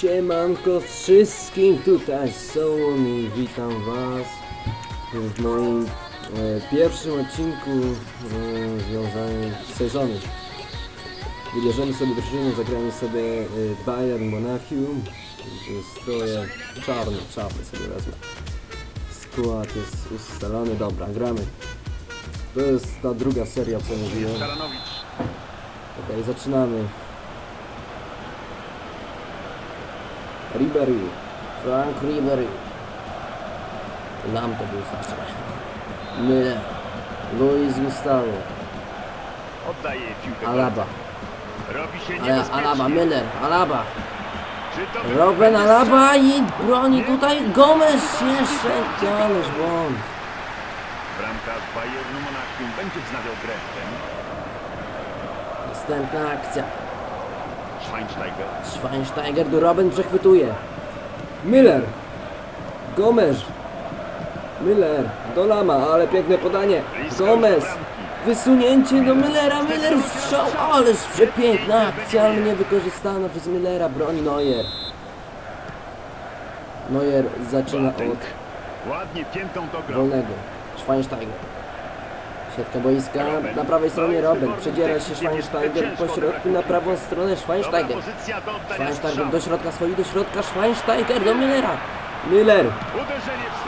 Siemanko wszystkim, tutaj Sołom i witam was w moim e, pierwszym odcinku e, związanym z sezonem. Wybierzemy sobie drużynę, zagramy sobie e, Bayern Monachium, stroje czarne, czapy sobie wezmę. Skład jest ustalony, dobra, gramy. To jest ta druga seria, co mówiłem. Okej, zaczynamy. Ribery. Frank Ribery. Lam to był znaczy. Miller. Luis Gustavo. Oddaje piłkę. Alaba. Robi się Ale. Alaba, Miller, Alaba. Robben będzie Alaba i broni tutaj Gomez jeszcze. Ależ błąd. Bramka z Bayernu Monachium będzie wznawiał grę. Następna akcja. Schweinsteiger. Schweinsteiger do Robben przechwytuje. Miller. Gomez. Miller. Do Lama, ale piękne podanie. Gomez. Wysunięcie do Millera. Miller strzał. Ależ przepiękna akcja, ale nie wykorzystana przez Millera. Broni Neuer. Neuer zaczyna od wolnego. Schweinsteiger. Środka boiska. Na prawej stronie Robben. Przedziera się Schweinsteiger po środku na prawą stronę. Schweinsteiger. Schweinsteiger do środka swoi, do środka Schweinsteiger do Millera. Miller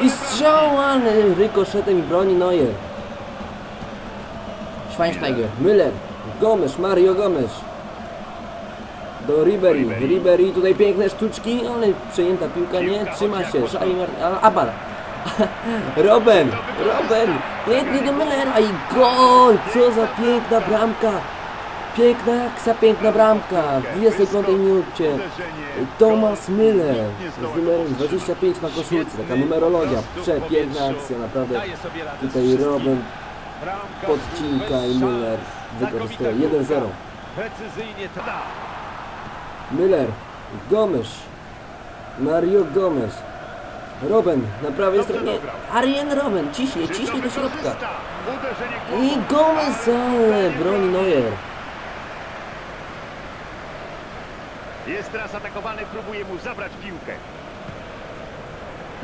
i strzał, ale rykoszetem i broni Neuer. Schweinsteiger, Müller, Gomes, Mario Gomes. Do Ribery, Ribery, tutaj piękne sztuczki, ale przejęta piłka nie trzyma się. Szali Abal. Robben, Robben, pięknie do Müllera i gol! Co za piękna bramka! Piękna akcja, piękna bramka w 25 minucie. Thomas Müller z numerem 25 na koszulce, taka numerologia, przepiękna akcja, naprawdę tutaj Robin podcinka i Müller wykorzystuje 1-0. Precyzyjnie tak. Müller, Gomes, Mario Gomes, Robin na prawej stronie, Arjen Robin, ciśnie, ciśnie do środka i Gomez, ale broni Neuer. Jest teraz atakowany, próbuje mu zabrać piłkę.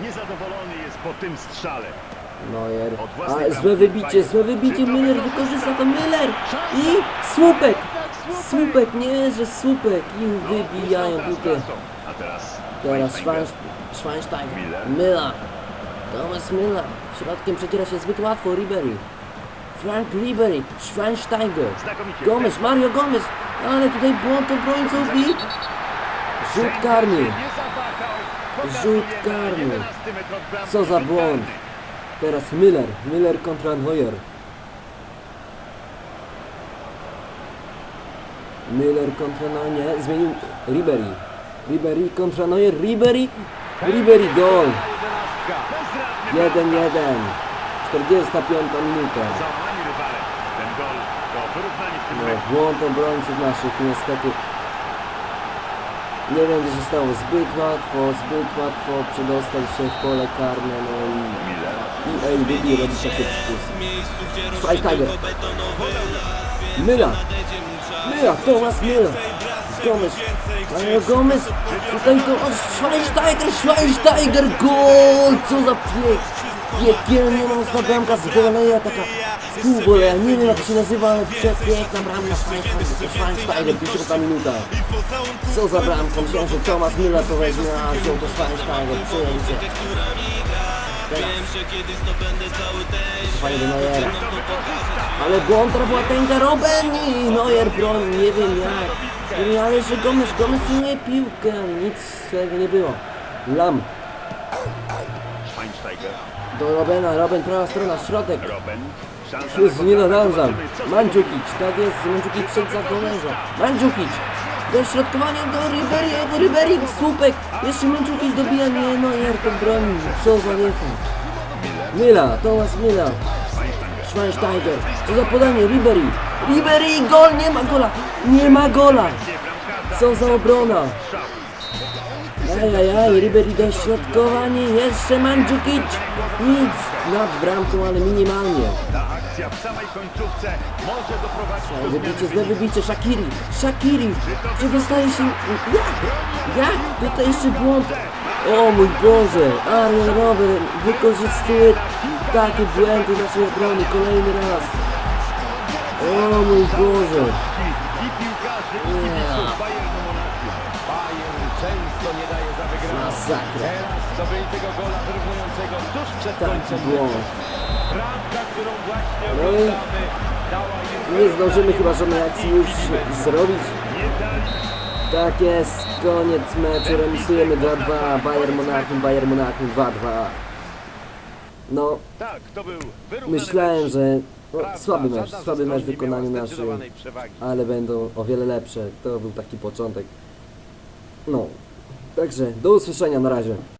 Niezadowolony jest po tym strzale. Neuer. A, złe wybicie, złe wybicie, Müller wykorzysta to? Müller i słupek, słupek, nie, że słupek i wybijają Teraz piłkę. A teraz Teraz Schweinsteiger. Schwein- Schweinsteiger, Miller. Thomas Miller, środkiem przeciera się zbyt łatwo Ribery. Frank Ribery, Schweinsteiger. Gomez, Mario Gomez, ale tutaj błąd obrońców i rzut karny. Rzut karny. 11 metr od bramki. Co za błąd. Teraz Miller, Miller kontra Neuer. Miller kontra Neuer, nie, zmienił Ribery. Ribery kontra Neuer, Ribery, Ribery gol. Bezradny 1-1. 45 minuta. No, błąd obrońców naszych niestety. Nie wiem co się stało, zbyt łatwo, zbyt łatwo przedostał się w pole karne, no i, i ABB robi takie przykusy. Schweinsteiger. Myla. Myla, Thomas Myla. Gomez. Ale Gomez. Tutaj to Schweinsteiger, Schweinsteiger, gol! Co za piek. Piekielnie mocna bramka z woleja, taka z półwoleja. Nie wiem jak się nazywa, ale przepiękna bramka Schweinsteiger, Schweinsteiger, 50 minuta. Co za bramka, myślałem, że Thomas Müller to weźmie, a wziął to Schweinsteiger, przyjęcie. Teraz. Fajnie do Neuera. Ale błąd Boateng'a Robben i Neuer broni, nie wiem jak. I Ale że Gomez, Gomez nie piłkę, nic z tego nie było. Lam Schweinsteiger. do Robena, Robben prawa strona, środek. Robben. Szansa na nie nadążam. Mandzukic, tak jest, Mandzukic przed za Gomeza. Mandzukic, dośrodkowanie do Ribery, Ribery, słupek. Jeszcze Mandzukic dobija, nie, Neuer to broni. Co za wieku. Mila, Thomas Mila. Schweinsteiger, co za podanie, Ribery. Ribery, gol, nie ma gola, nie ma gola. Co za obrona. Ajajaj, Ribery dośrodkowanie, jeszcze Mandzukic. Nic nad bramką, ale minimalnie. Akcja w samej końcówce może doprowadzić do Wybicie, zmiany złe wyniku. wybicie, Shakiri! Shakiri! Przedostaje się... Jak? Jak? Tutaj jeszcze błąd! O mój Boże! Arjen Robert wykorzystuje takie błędy naszej obrony kolejny raz! O mój Boże! I piłkarzy i Nie. kibiców Bayernu Monachium. Bayern często nie daje za wygraną. Masakra! Teraz zdobyli tego gola wyrównującego tuż przed Taki końcem błąd! No i Nie zdążymy chyba żadnej akcji już zrobić. Tak jest, koniec meczu, remisujemy 2-2, Bayern Monachium, Bayern Monachium 2-2. No, Tak, myślałem, że no, słaby mecz, słaby mecz w wykonaniu naszym, ale będą o wiele lepsze. To był taki początek. No, także do usłyszenia na razie.